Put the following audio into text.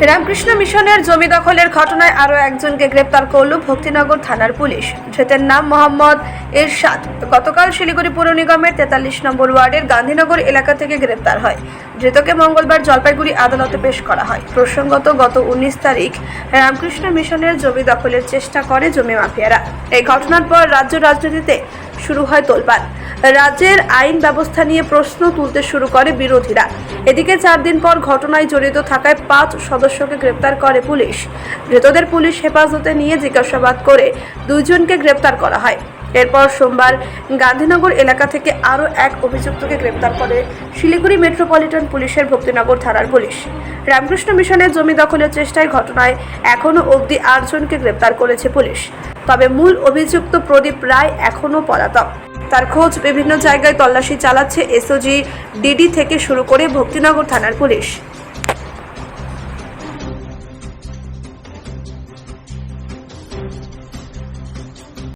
রামকৃষ্ণ মিশনের জমি দখলের ঘটনায় আরও একজনকে গ্রেপ্তার করল ভক্তিনগর থানার পুলিশ। ধৃতের নাম মোহাম্মদ এরশাদ। গতকাল শিলিগুড়ি পৌর নিগমের তেতাল্লিশ নম্বর ওয়ার্ডের গান্ধীনগর এলাকা থেকে গ্রেপ্তার হয়। ধৃতকে মঙ্গলবার জলপাইগুড়ি আদালতে পেশ করা হয়। প্রসঙ্গত, গত উনিশ তারিখ রামকৃষ্ণ মিশনের জমি দখলের চেষ্টা করে জমি মাফিয়ারা। এই ঘটনার পর রাজ্য রাজনীতিতে শুরু হয় তোলপাড়। রাজ্যের আইন ব্যবস্থা নিয়ে প্রশ্ন তুলতে শুরু করে বিরোধীরা। এদিকে চার দিন পর ঘটনায় জড়িত থাকায় পাঁচ সদস্যকে গ্রেপ্তার করে পুলিশ। ধৃতদের পুলিশ হেফাজতে নিয়ে জিজ্ঞাসাবাদ করে দুইজনকে গ্রেপ্তার করা হয়। এরপর সোমবার গান্ধীনগর এলাকা থেকে আরও এক অভিযুক্তকে গ্রেপ্তার করে শিলিগুড়ি মেট্রোপলিটন পুলিশের ভক্তিনগর থানার পুলিশ। রামকৃষ্ণ মিশনের জমি দখলের চেষ্টায় ঘটনায় এখনও অবধি আটজনকে গ্রেপ্তার করেছে পুলিশ। তবে মূল অভিযুক্ত প্রদীপ রায় এখনও পলাতক। তার খোঁজ। বিভিন্ন জায়গায় তল্লাশি চালাচ্ছে এসওজি ডিডি থেকে শুরু করে ভক্তিনগর থানার পুলিশ।